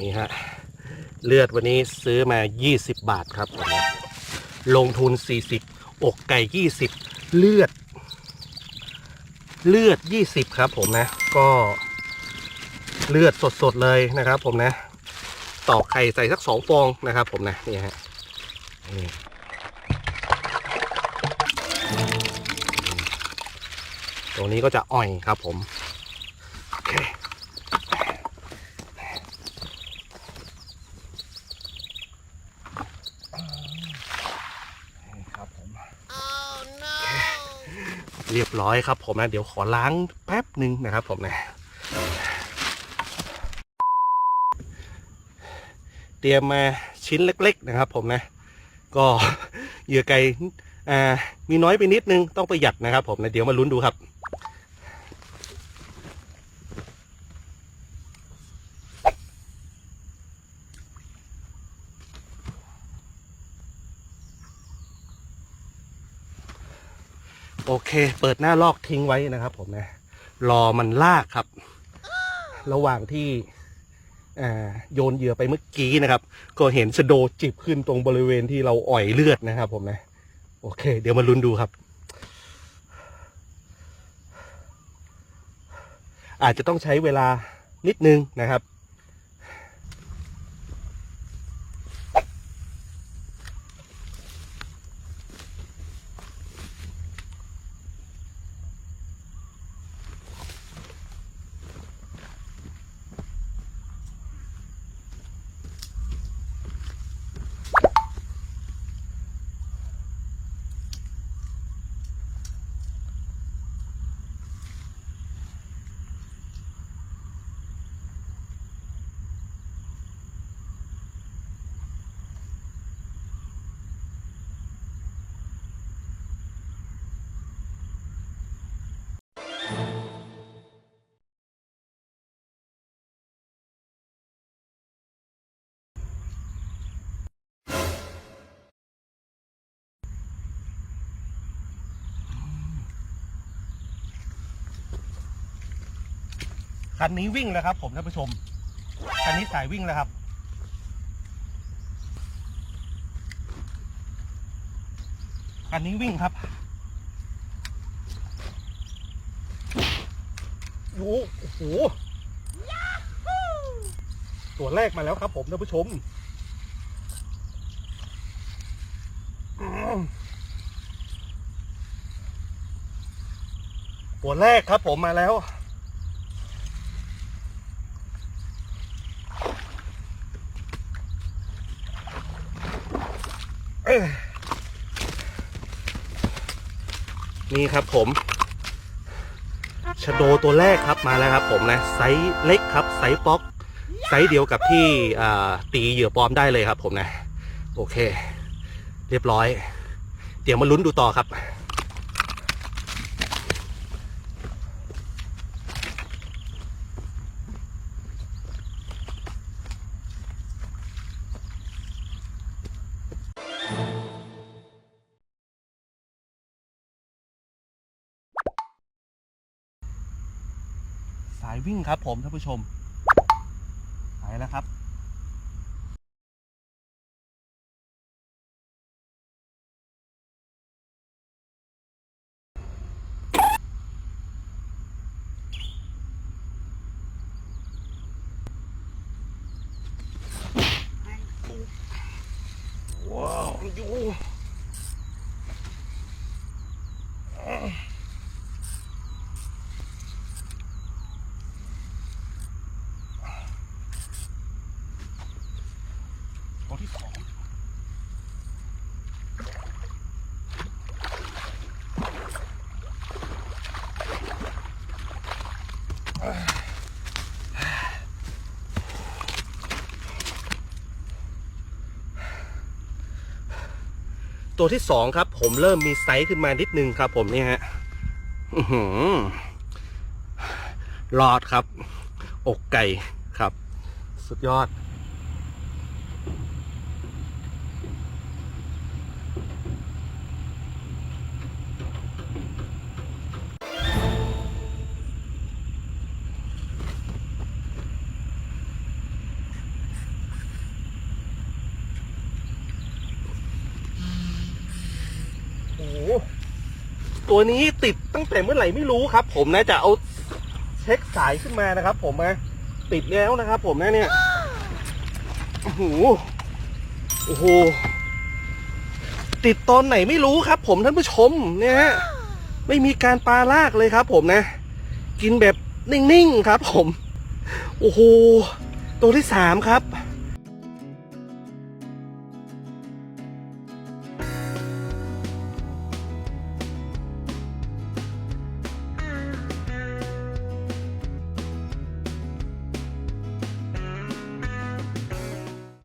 นี่ฮะเลือดวันนี้ซื้อมา 20 บาทครับ ลงทุน 40 อกไก่ 20 เลือด เลือด 20 ครับผมนะ ก็เลือดสดๆเลยนะครับผมนะ ตอกไข่ใส่สักสองฟองนะครับผมนะ นี่ฮะนี่ตรงนี้ก็จะอ่อยครับผมโอเคนี่ครับผม เรียบร้อยครับผมนะ เดี๋ยวขอล้างแป๊บหนึ่งนะครับผมนะ เตรียมมาชิ้นเล็ก ๆ นะครับผมนะ ก็เหยื่อไก่มีน้อยไปนิดนึงต้องประหยัดนะครับผมนะ เดี๋ยวมาลุ้นดูครับ โอเค เปิดหน้าลอกทิ้งไว้นะครับ ผมนะ รอมันลากครับ ระหว่างที่โยนเหยื่อไปเมื่อกี้นะครับ ก็เห็นสโดจิบขึ้นตรงบริเวณที่เราอ่อยเลือดนะครับ ผมนะ โอเค เดี๋ยวมาลุ้นดูครับ อาจจะต้องใช้เวลานิดนึงนะครับ คันนี้วิ่งแล้วครับ ผมท่านผู้ชมคันนี้สายวิ่งแล้วครับ คันนี้วิ่งครับโอ้โหตัวแรกมาแล้วครับ ผมท่านผู้ชมตัวแรกครับผมมาแล้ว เอ้ย นี่ครับผมชโดตัวแรกครับมาแล้วครับผมนะไซส์เล็กครับไซส์ป๊อกไซส์เดียวกับที่ตีเหยื่อปลอมได้เลยครับผมนะ โอเค เรียบร้อย เดี๋ยวมาลุ้นดูต่อครับายวิ่งครับผมท่านผู้ชม ไปแล้วครับ ตัวที่สองครับ ผมเริ่มมีไซส์ขึ้นมานิดนึงครับ ผมเนี่ยฮะหลอดครับ อกไก่ครับ สุดยอด ตัวนี้ติดตั้งแต่เมื่อไหร่ไม่รู้ครับ ผมนะจะเอาเช็คสายขึ้นมานะครับ ผมนะติดแล้วนะครับ ผมนะเนี่ยโอ้โหโอ้โหติดตอนไหนไม่รู้ครับ ผมท่านผู้ชมเนี่ยฮะไม่มีการปลาลากเลยครับ ผมนะ กินแบบนิ่งๆครับ ผม โอ้โหตัวที่สามครับ